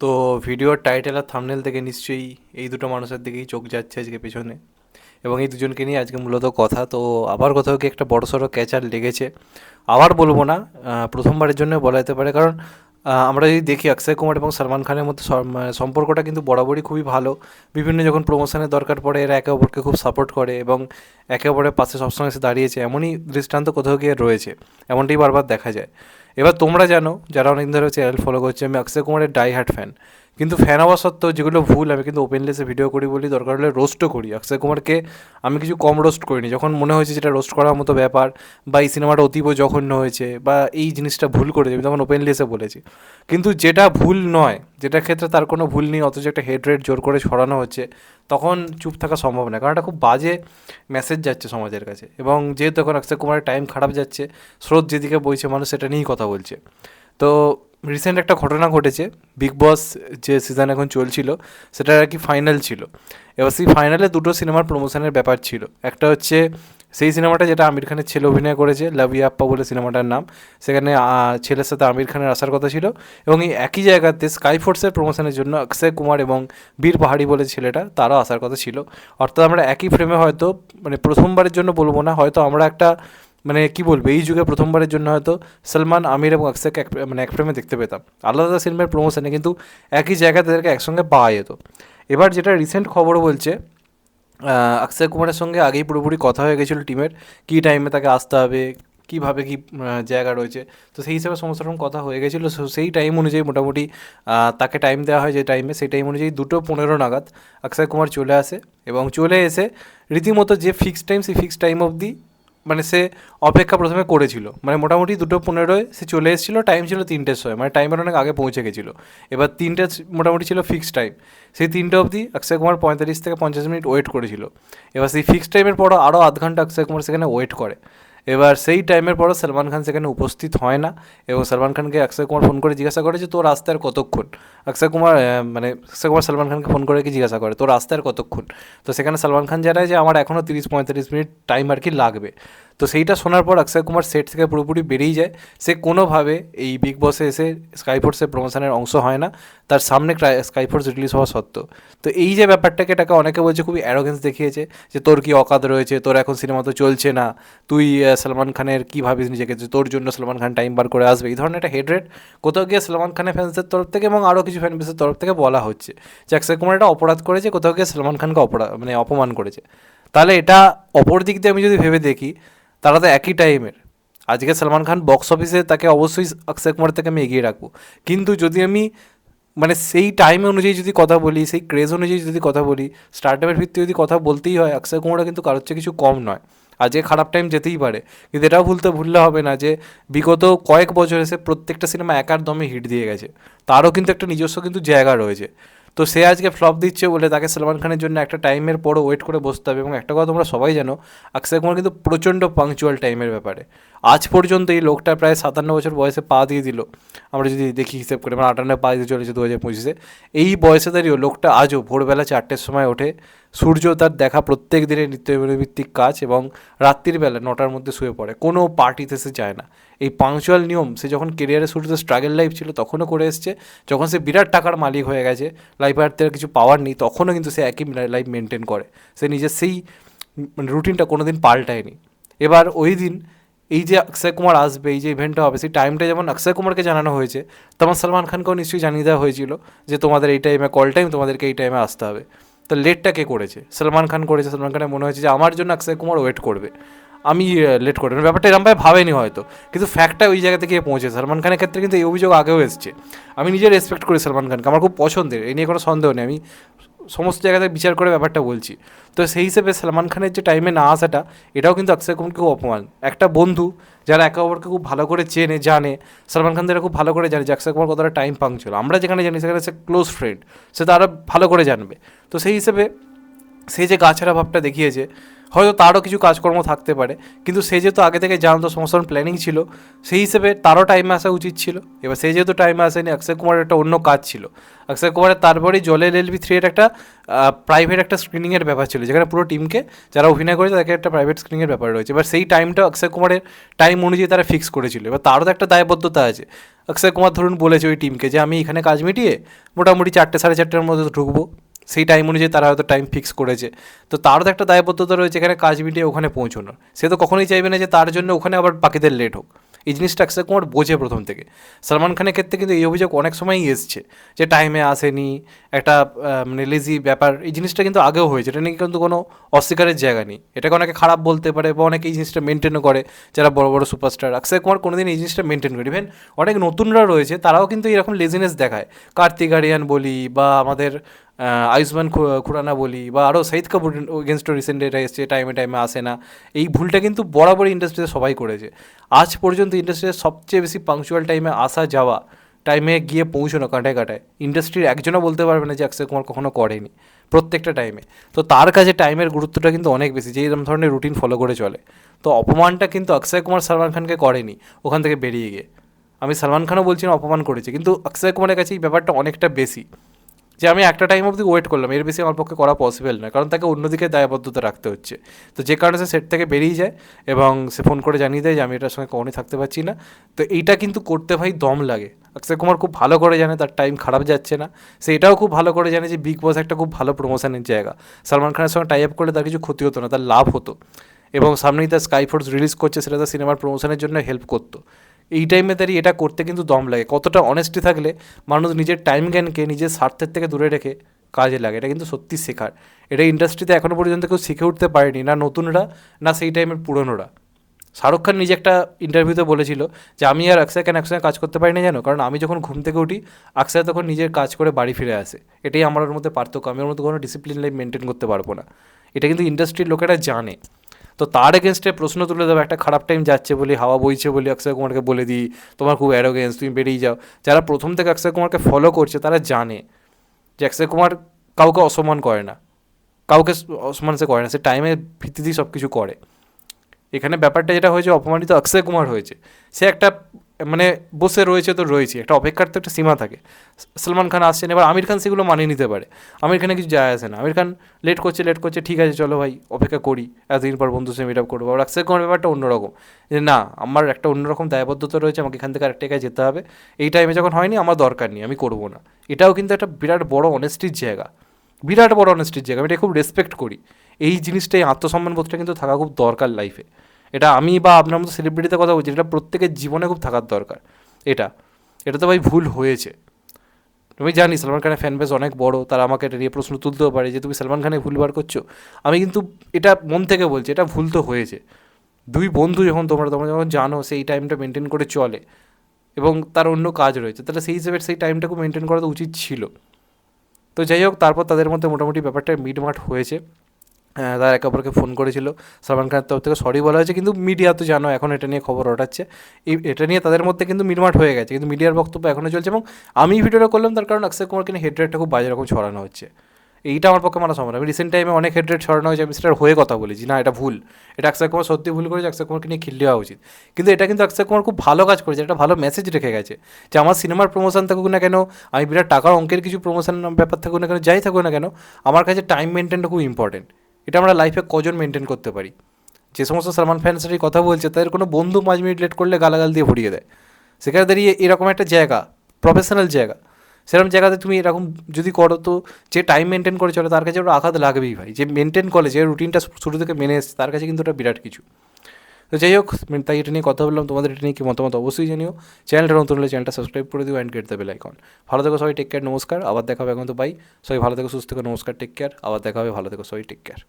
তো ভিডিওর টাইটেল আর থামনেল থেকে নিশ্চয়ই এই দুটো মানুষের দিকেই চোখ যাচ্ছে আজকে পেছনে। এবং এই দুজনকে নিয়ে আজকে মূলত কথা। তো আবার কোথাও কি একটা বড় সড়ো ক্যাচার লেগেছে। আবার বলব না প্রথমবারের জন্য বলা যেতে পারে। কারণ আমরা যদি দেখি অক্ষয় কুমার এবং সলমান খানের মধ্যে সম্পর্কটা কিন্তু বরাবরই খুবই ভালো। বিভিন্ন যখন প্রমোশনের দরকার পড়ে, এরা একে অপরকে খুব সাপোর্ট করে এবং একে অপরের পাশে সবসময় এসে দাঁড়িয়েছে। এমনই দৃষ্টান্ত কোথাও গিয়ে রয়েছে। এমনটাই বারবার দেখা যায়। এবার তোমরা জানো, যারা অনেকদিন ধরে চ্যানেল ফলো করছে, আমি অক্ষয় কুমারের ডাই হার্ট ফ্যান কিন্তু ফ্যান হওয়া সত্ত্বেও যেগুলো ভুল, আমি কিন্তু ওপেনলেসে ভিডিও করি বলি, দরকার হলে রোস্টও করি। অক্ষয় কুমারকে আমি কিছু কম রোস্ট করিনি। যখন মনে হয়েছে যেটা রোস্ট করার মতো ব্যাপার বা এই সিনেমাটা অতীব জঘন্য হয়েছে বা এই জিনিসটা ভুল করেছে আমি তখন ওপেনলেসে বলেছি। কিন্তু যেটা ভুল নয় যেটার ক্ষেত্রে তার কোনো ভুল নেই, অথচ একটা হেড রেট জোর করে ছড়ানো হচ্ছে, তখন চুপ থাকা সম্ভব না কারণ এটা খুব বাজে মেসেজ যাচ্ছে সমাজের কাছে এবং যেহেতু এখন অক্ষয় কুমারের টাইম খারাপ যাচ্ছে, স্রোত যেদিকে বইছে মানুষ সেটা নিয়েই কথা বলছে। তো রিসেন্ট একটা ঘটনা ঘটেছে বিগ বস যে সিজন এখন চলছিল, সেটার আর কি ফাইনাল ছিল। এবার সেই ফাইনালে দুটো সিনেমার প্রমোশনের ব্যাপার ছিল। একটা হচ্ছে, সেই সিনেমাটা যেটা আমির খানের ছেলে অভিনয় করেছে, লাভ ইয়াপ্পা বলে সিনেমাটার নাম, সেখানে ছেলের সাথে আমির খানের আসার কথা ছিল। এবং এই একই জায়গাতে স্কাই ফোর্সের প্রমোশনের জন্য অক্ষয় কুমার এবং বীর পাহাড়ি বলে ছেলেটা, তারও আসার কথা ছিল। অর্থাৎ আমরা একই ফ্রেমে হয়তো মানে প্রথমবারের জন্য বলব না, হয়তো আমরা একটা মানে কি বলব, এই যুগে প্রথমবারের জন্য হয়তো সলমান, আমির এবং অক্ষয়কে এক মানে এক ফ্রেমে দেখতে পেতাম। আলাদা আলাদা সিনেমার প্রমোশনে কিন্তু একই জায়গায় তাদেরকে একসঙ্গে পাওয়া যেত। এবার যেটা রিসেন্ট খবর বলছে অক্ষয় কুমারের সঙ্গে আগেই পুরোপুরি কথা হয়ে গেছিল টিমের, কী টাইমে তাকে আসতে হবে, কীভাবে কী জায়গা রয়েছে। তো সেই হিসাবে সমস্ত রকম কথা হয়ে গেছিল। সেই টাইম অনুযায়ী মোটামুটি তাকে টাইম দেওয়া হয় যে টাইমে সেই টাইম অনুযায়ী দুটো পনেরো নাগাদ অক্ষয় কুমার চলে আসে এবং চলে এসে রীতিমতো যে ফিক্সড টাইম সেই ফিক্সড টাইম অবধি মানে সে অপেক্ষা প্রথমে করেছিল। মানে মোটামুটি দুটো পনেরোয় সে চলে এসেছিল টাইম ছিল তিনটের সময়। মানে টাইমের অনেক আগে পৌঁছে গেছিল। এবার তিনটে মোটামুটি ছিল ফিক্সড টাইম সেই তিনটে অবধি অক্ষয় কুমার পঁয়তাল্লিশ থেকে পঞ্চাশ মিনিট ওয়েট করেছিল। এবার সেই ফিক্সড টাইমের পরও আরও আধ ঘণ্টা অক্ষয় কুমার সেখানে ওয়েট করে। এবার সেই টাইমের পরও সলমান খান সেখানে উপস্থিত হয় না এবং সলমান খানকে অক্ষয় কুমার ফোন করে জিজ্ঞাসা করে যে, তোর আসতে আর কতক্ষণ? অক্ষয় কুমার মানে অক্ষয় কুমার সলমান খানকে ফোন করে কি জিজ্ঞাসা করে, তোর আসতে আর কতক্ষণ? তো সেখানে সলমান খান জানায় যে, আমার এখনও তিরিশ পঁয়তাল্লিশ মিনিট টাইম আর কি লাগবে। তো সেইটা শোনার পর অক্ষয় কুমার সেট থেকে পুরোপুরি বেরিয়ে যায়। সে কোনোভাবে এই বিগ বসে এসে স্কাইফোর্সের প্রমোশনের অংশ হয় না। তার সামনে স্কাইফোর্স রিলিজ হওয়া সত্ত্বেও। তো এই যে ব্যাপারটাকে এটাকে অনেকে বলছে, খুবই অ্যারোগেন্স দেখিয়েছে যে, তোর কি অকাত রয়েছে? তোর এখন সিনেমা তো চলছে না। তুই সলমান খানের কী ভাবিস নিজেকে? যে তোর জন্য সলমান খান টাইম বার করে আসবে। এই ধরনের একটা হেড রেট কোথাও গিয়ে সলমান খানের ফ্যান্সদের তরফ থেকে এবং আরও কিছু ফ্যান বেসের তরফ থেকে বলা হচ্ছে। যে অক্ষয় কুমার একটা অপরাধ করেছে, কোথাও গিয়ে সলমান খানকে অপরাধ মানে অপমান করেছে। তাহলে এটা অপর দিক দিয়ে আমি যদি ভেবে দেখি, তারা তো একই টাইমের আজকে সলমান খান বক্স অফিসে তাকে অবশ্যই অক্ষয় কুমার থেকে আমি এগিয়ে রাখব। কিন্তু যদি আমি মানে সেই টাইম অনুযায়ী যদি কথা বলি, সেই ক্রেজ অনুযায়ী যদি কথা বলি স্টার্টামের ভিত্তিতে যদি কথা বলতেই হয় অক্ষয় কুমারও কিন্তু কারোর চেয়ে কিছু কম নয়। আজকে খারাপ টাইম যেতেই পারে। কিন্তু এটাও ভুলতে ভুললে হবে না যে, বিগত কয়েক বছর এসে প্রত্যেকটা সিনেমা একার দমে হিট দিয়ে গেছে। তারও কিন্তু একটা নিজস্ব কিন্তু জায়গা রয়েছে। তো সে আজকে ফ্লপ দিচ্ছে বলে তাকে সলমান খানের জন্য একটা টাইমের পরও ওয়েট করে বসতে হবে এবং একটা কথা তোমরা সবাই জানো, অক্ষয় কুমার কিন্তু প্রচণ্ড পাংচুয়াল টাইমের ব্যাপারে। আজ পর্যন্ত এই লোকটা প্রায় সাতান্ন বছর বয়সে পা দিয়ে দিল। আমরা যদি দেখি হিসেব করে মানে আটান্ন পা দিয়ে চলেছে দু হাজার পঁচিশে। এই বয়সে দাঁড়িয়েও লোকটা আজও ভোরবেলা চারটের সময় ওঠে সূর্য তার দেখা প্রত্যেক দিনের নিত্যভিত্তিক কাজ এবং রাত্রির বেলা নটার মধ্যে শুয়ে পড়ে। কোনো পার্টিতে সে যায় না। এই পাংচুয়াল নিয়ম, সে যখন কেরিয়ারে শুরুতে স্ট্রাগল লাইফ ছিল তখনও করে এসছে। যখন সে বিরাট টাকার মালিক হয়ে গেছে লাইফ আর কিছু পাওয়ার নেই, তখনও কিন্তু সে একই লাইফ মেনটেন করে। সে নিজের সেই মানে রুটিনটা কোনো দিন পাল্টায়নি। এবার ওই দিন এই যে অক্ষয় কুমার আসবে, এই যে ইভেন্টটা হবে, সেই টাইমটা যেমন অক্ষয় কুমারকে জানানো হয়েছে, তেমন সলমান খানকেও নিশ্চয়ই জানিয়ে দেওয়া হয়েছিল যে তোমাদের এই টাইমে কল টাইম তোমাদেরকে এই টাইমে আসতে হবে। তো লেটটা কে করেছে? সলমান খান করেছে, সলমান খানের মনে হয়েছে যে আমার জন্য অক্ষয় কুমার ওয়েট করবে। আমি লেট করব। না। ব্যাপারটা এরমভাবে ভাবেনি হয়তো। কিন্তু ফ্যাক্টটা ওই জায়গা থেকে পৌঁছেছে সলমান খানের ক্ষেত্রে কিন্তু এই অভিযোগ আগেও এসছে। আমি নিজে রেসপেক্ট করি সলমান খানকে। আমার খুব পছন্দের। এই নিয়ে কোনো সন্দেহ নেই। আমি সমস্ত জায়গাতে বিচার করে ব্যাপারটা বলছি। তো সেই হিসেবে সালমান খানের যে টাইমে না আসাটা, এটাও কিন্তু অক্ষয় কুমারকে খুব অপমান। একটা বন্ধু যারা একে অপরকে খুব ভালো করে চেনে, জানে, সালমান খান তারা খুব ভালো করে জানে যে অক্ষয় কুমার কতটা টাইম পাংচুয়াল আমরা যেখানে জানি সেখানে সে ক্লোজ ফ্রেন্ড সে তো আরও ভালো করে জানবে। তো সেই হিসেবে সেই যে গাছারা ভাবটা দেখিয়েছে হয়তো তারও কিছু কাজকর্ম থাকতে পারে। কিন্তু সে যেহেতু আগে থেকে জানতো সমস্ত প্ল্যানিং ছিল, সেই হিসেবে তারও টাইমে আসা উচিত ছিল। এবার সে যেহেতু টাইমে আসেনি, অক্ষয় কুমারের একটা অন্য কাজ ছিল। অক্ষয় কুমারের তারপরেই জলের এলবি থ্রি এর একটা প্রাইভেট একটা স্ক্রিনিংয়ের ব্যাপার ছিল, যেখানে পুরো টিমকে যারা অভিনয় করেছে তাদেরকে একটা প্রাইভেট স্ক্রিনিংয়ের ব্যাপার রয়েছে। এবার সেই টাইমটা অক্ষয় কুমারের টাইম অনুযায়ী তারা ফিক্স করেছিল। এবার তারও তো একটা দায়বদ্ধতা আছে। অক্ষয় কুমার ধরুন বলেছে ওই টিমকে যে, আমি এখানে কাজ মিটিয়ে মোটামুটি চারটে সাড়ে চারটের মধ্যে ঢুকবো। সেই টাইম অনুযায়ী তারা হয়তো টাইম ফিক্স করেছে। তো তারও তো একটা দায়বদ্ধতা রয়েছে এখানে কাজ মিটিয়ে ওখানে পৌঁছানোর। সে তো কখনোই চাইবে না যে তার জন্য ওখানে আবার বাকিদের লেট হোক। এই জিনিসটা অক্ষয় কুমার বোঝে প্রথম থেকে। সালমান খানের ক্ষেত্রে কিন্তু এই অভিযোগ অনেক সময়ই এসছে যে টাইমে আসেনি, একটা মানে লেজি ব্যাপার, এই জিনিসটা কিন্তু আগেও হয়েছে। এটা নিয়ে কিন্তু কোনো অস্বীকারের জায়গা নেই। এটাকে অনেকে খারাপ বলতে পারে বা অনেকে এই জিনিসটা মেনটেনও করে, যারা বড় বড় সুপারস্টার অক্ষয় কুমার কোনোদিন এই জিনিসটা মেনটেন করে ইভেন অনেক নতুনরা রয়েছে, তারাও কিন্তু এরকম লেজিনেস দেখায়। কার্তিক আরিয়ান বলি বা আমাদের আয়ুষ্মান খুরানা বলি বা আরও সাইদ কাপুর এগেনস্টও রিসেন্ট এটা এসছে টাইমে টাইমে আসে না। এই ভুলটা কিন্তু বরাবর ইন্ডাস্ট্রিতে সবাই করেছে। আজ পর্যন্ত ইন্ডাস্ট্রিতে সবচেয়ে বেশি পাংচুয়াল টাইমে আসা যাওয়া টাইমে গিয়ে পৌঁছানো কাঁটায় কাঁটায় ইন্ডাস্ট্রির একজনও বলতে পারবে না যে অক্ষয় কুমার কখনো করেনি, প্রত্যেকটা টাইমে তো তার কাছে টাইমের গুরুত্বটা কিন্তু অনেক বেশি, যে এরকম ধরনের রুটিন ফলো করে চলে। তো অপমানটা কিন্তু অক্ষয় কুমার সালমান খানকে করেনি, ওখান থেকে বেরিয়ে গিয়ে। আমি সালমান খানও বলছি অপমান করেছি, কিন্তু অক্ষয় কুমারের কাছে এই ব্যাপারটা অনেকটা বেশি। যে আমি একটা টাইম অবধি ওয়েট করলাম। এর বেশি আমার পক্ষে করা পসিবল না কারণ তাকে অন্যদিকে দায়বদ্ধতা রাখতে হচ্ছে। তো যে কারণে সে সেট থেকে বেরিয়ে যায় এবং সে ফোন করে জানিয়ে দেয় যে আমি এটার সঙ্গে কখনোই থাকতে পারছি না। তো এইটা কিন্তু করতে ভাই দম লাগে। অক্ষয় কুমার খুব ভালো করে জানে, তার টাইম খারাপ যাচ্ছে না। সে এটাও খুব ভালো করে জানে যে বিগ বস একটা খুব ভালো প্রমোশনের জায়গা। সালমান খানের সঙ্গে টাই আপ করলে তার কিছু ক্ষতি হতো না, তার লাভ হতো। এবং সামনেই তার স্কাই ফোর্স রিলিজ করছে, সেটা তার সিনেমার প্রমোশনের জন্য হেল্প করতো। এই টাইমে দাঁড়িয়ে এটা করতে কিন্তু দম লাগে। কতটা অনেস্টি থাকলে মানুষ নিজের টাইম জ্ঞানকে নিজের স্বার্থের থেকে দূরে রেখে কাজে লাগে। এটা কিন্তু সত্যি শেখার। এটা ইন্ডাস্ট্রিতে এখনও পর্যন্ত কেউ শিখে উঠতে পারেনি, না নতুনরা, না সেই টাইমের পুরনোরা। শাহরুখ খান নিজে একটা ইন্টারভিউতে বলেছিল যে, আমি আর অক্ষয় কেন একসঙ্গে কাজ করতে পারি না জানো? কারণ আমি যখন ঘুম থেকে উঠি অক্ষয় তখন নিজের কাজ করে বাড়ি ফিরে আসে। এটাই আমার মধ্যে পার্থক্য। আমি ওর মধ্যে কোনো ডিসিপ্লিন লাইফ মেনটেন করতে পারব না। এটা কিন্তু ইন্ডাস্ট্রির লোকেরা জানে। তো তার এগেনস্টে প্রশ্ন তুলে দেবো, একটা খারাপ টাইম যাচ্ছে বলি, হাওয়া বইছে বলি অক্ষয় কুমারকে বলে দিই, তোমার খুব অ্যারোগেন্স তুমি বেরিয়ে যাও। যারা প্রথম থেকে অক্ষয় কুমারকে ফলো করছে, তারা জানে যে অক্ষয় কুমার কাউকে অসম্মান করে না। কাউকে অসম্মান সে করে না, সে টাইমের ভিত্তিতেই সব কিছু করে। এখানে ব্যাপারটা যেটা হয়েছে, অপমানিত অক্ষয় কুমার হয়েছে। সে একটা মানে বসে রয়েছে তো রয়েছে, একটা অপেক্ষার তো একটা সীমা থাকে। সলমান খান আসছেন, এবার আমির খান সেগুলো মানিয়ে নিতে পারে। আমির খানে কিছু যায় আসে না। আমির খান লেট করছে লেট করছে, ঠিক আছে, চলো ভাই, অপেক্ষা করি, এতদিন পর বন্ধু সে মিট আপ করব। আর অক্ষয় কুমার ব্যাপারটা অন্যরকম। যে না, আমার একটা অন্যরকম দায়বদ্ধতা রয়েছে, আমাকে এখান থেকে আরেকটা জায়গায় যেতে হবে। এই টাইমে যখন হয়নি, আমার দরকার নেই, আমি করব না। এটাও কিন্তু একটা বিরাট বড় অনেস্টির জায়গা। বিরাট বড় অনেস্টির জায়গা। আমি এটা খুব রেসপেক্ট করি। এই জিনিসটা এই আত্মসম্মানবোধটা কিন্তু থাকা খুব দরকার লাইফে এটা আমি বা আপনার মতো সেলিব্রিটিতে কথা বলছি এটা প্রত্যেকের জীবনে খুব থাকার দরকার। এটা এটা তো ভাই ভুল হয়েছে। তুমি জানি সালমান খানের ফ্যান বেস অনেক বড় তারা আমাকে এটা নিয়ে প্রশ্ন তুলতেও পারে যে তুমি সালমান খানে ভুল বার করছ? আমি কিন্তু এটা মন থেকে বলছি এটা ভুল তো হয়েছে। দুই বন্ধু যখন তোমরা তোমরা যখন জানো সেই টাইমটা মেনটেন করে চলে এবং তার অন্য কাজ রয়েছে তাহলে সেই হিসেবে সেই টাইমটাকে মেনটেন করা তো উচিত ছিল। তো যাই হোক তারপর তাদের মধ্যে মোটামুটি ব্যাপারটা মিটমাট হয়েছে। হ্যাঁ, তারা একে অপরকে ফোন করেছিল। সালমান খানের তরফ থেকে সরি বলা হয়েছে, কিন্তু মিডিয়া তো জানো, এখন এটা নিয়ে খবর ওঠাচ্ছে। এই, এটা নিয়ে তাদের মধ্যে কিন্তু মিটমাট হয়ে গেছে, কিন্তু মিডিয়ার বক্তব্য এখনও চলছে এবং আমি ভিডিওটা করলাম তার কারণ অক্ষয় কুমারকে নিয়ে হেডরেটটা খুব বাজে রকম ছড়ানো হচ্ছে। এইটা আমার পক্ষে মানা সম্ভব। আমি রিসেন্ট টাইমে অনেক হেডরেট ছড়ানো হয়েছে, আমি সেটার হয়ে কথা বলেছি, না, এটা ভুল। এটা অক্ষয় কুমার সত্যি ভুল করেছে, অক্ষয় কুমারকে নিয়ে খিল্লি হওয়া উচিত। কিন্তু এটা কিন্তু অক্ষয় কুমার খুব ভালো কাজ করেছে, একটা ভালো মেসেজ রেখে গেছে, যে আমার সিনেমার প্রমোশন থাকুক না কেন, আমি বিরাট টাকার অঙ্কের কিছু প্রমোশন ব্যাপার থাকুক না কেন, যাই থাকুক না কেন, আমার কাছে টাইম মেনটেনটা খুব ইম্পর্টেন্ট এটা আমরা লাইফে কজন মেনটেন করতে পারি? যে সমস্ত সালমান ফ্যান্সের এই কথা বলছে, তাদের কোনো বন্ধু পাঁচ মিনিট লেট করলে গালাগাল দিয়ে ভরিয়ে দেয়। সেখানে দাঁড়িয়ে এরকম একটা জায়গা প্রফেশনাল জায়গা, সেরকম জায়গাতে তুমি এরকম যদি করো তো যে টাইম মেনটেন করে চলে তার কাছে ওটা আঘাত লাগবেই ভাই। যে মেনটেন করে, যে রুটিনটা শুরু থেকে মেনে এসছে, তার কাছে কিন্তু ওটা বিরাট কিছু। তো যাই হোক তাই এটা নিয়ে কথা বললাম। তোমাদের এটা নিয়ে কি মতামত অবশ্যই জানিও। চ্যানেলটা নতুন হলে চ্যানেলটা সাবস্ক্রাইব করে দিও and get the bell icon ভালো থেকো সবাই টেক কেয়ার নমস্কার। আবার দেখা হবে এখন তো বাই সবাই ভালো থেকো, সুস্থ থেকো, নমস্কার টেক কেয়ার আবার দেখা হবে, ভালো থেকো, সবাই টেক কেয়ার